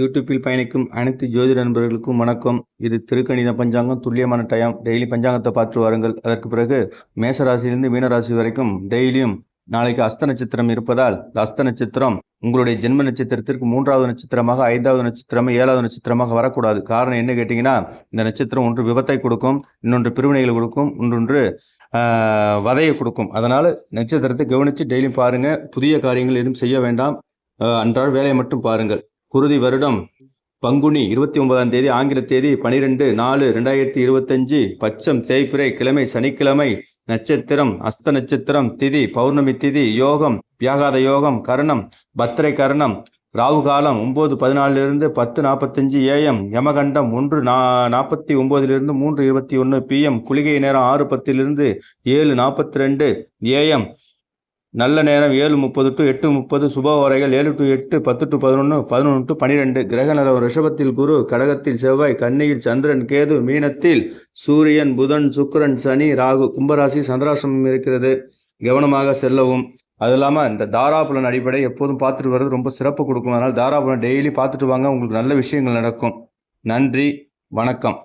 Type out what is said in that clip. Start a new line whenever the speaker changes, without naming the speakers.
யூடியூப்பில் பயணிக்கும் அனைத்து ஜோதிட நண்பர்களுக்கும் வணக்கம். இது திருக்கணித பஞ்சாங்கம். துல்லியமான டயம். டெய்லி பஞ்சாங்கத்தை பார்த்து வாருங்கள். அதற்கு பிறகு மேசராசியிலிருந்து மீனராசி வரைக்கும் டெய்லியும் நாளைக்கு அஸ்த நட்சத்திரம் இருப்பதால் இந்த அஸ்த நட்சத்திரம் உங்களுடைய ஜென்ம நட்சத்திரத்திற்கு மூன்றாவது நட்சத்திரமாக ஐந்தாவது நட்சத்திரமாக ஏழாவது நட்சத்திரமாக வரக்கூடாது. காரணம் என்ன கேட்டிங்கன்னா இந்த நட்சத்திரம் ஒன்று விபத்தை கொடுக்கும் இன்னொன்று பிரிவினைகளை கொடுக்கும் இன்னொன்று வதையை கொடுக்கும். அதனால் நட்சத்திரத்தை கவனித்து டெய்லியும் பாருங்கள் புதிய காரியங்கள் எதுவும் செய்ய வேண்டாம். அன்றாட வேலையை மட்டும் பாருங்கள். குருதி வருடம் பங்குனி இருபத்தி ஒன்பதாம் தேதி ஆங்கில தேதி பனிரெண்டு நாலு ரெண்டாயிரத்தி இருபத்தஞ்சு பச்சம் தேய்பிறை கிழமை சனிக்கிழமை நட்சத்திரம் அஸ்த நட்சத்திரம் திதி பௌர்ணமி திதி யோகம் வியாகாத யோகம் கரணம் பத்திரை கரணம் ராகு காலம் ஒம்பது பதினாலிருந்து பத்து நாற்பத்தஞ்சு ஏஎம் யமகண்டம் ஒன்று நா நாற்பத்தி ஒம்போதிலிருந்து மூன்று இருபத்தி ஒன்று பிஎம் குளிகை நேரம் ஆறு பத்திலிருந்து ஏழு நாற்பத்தி ரெண்டு ஏஎம் நல்ல நேரம் ஏழு முப்பது டு எட்டு முப்பது சுப வரைகள் ஏழு டு எட்டு பத்து டு பதினொன்று பதினொன்று டு பனிரெண்டு. கிரக நிலவரம் ரிஷபத்தில் குரு கடகத்தில் செவ்வாய் கன்னியில் சந்திரன் கேது மீனத்தில் சூரியன் புதன் சுக்கிரன் சனி ராகு கும்பராசி சந்திராசிரமம் இருக்கிறது. கவனமாக செல்லவும். அது இல்லாமல் இந்த தாராபுலன் அடிப்படை எப்போதும் பார்த்துட்டு வர்றது ரொம்ப சிறப்பு கொடுக்கும். அதனால் தாராபுலன் டெய்லி பார்த்துட்டு வாங்க உங்களுக்கு நல்ல விஷயங்கள் நடக்கும். நன்றி வணக்கம்.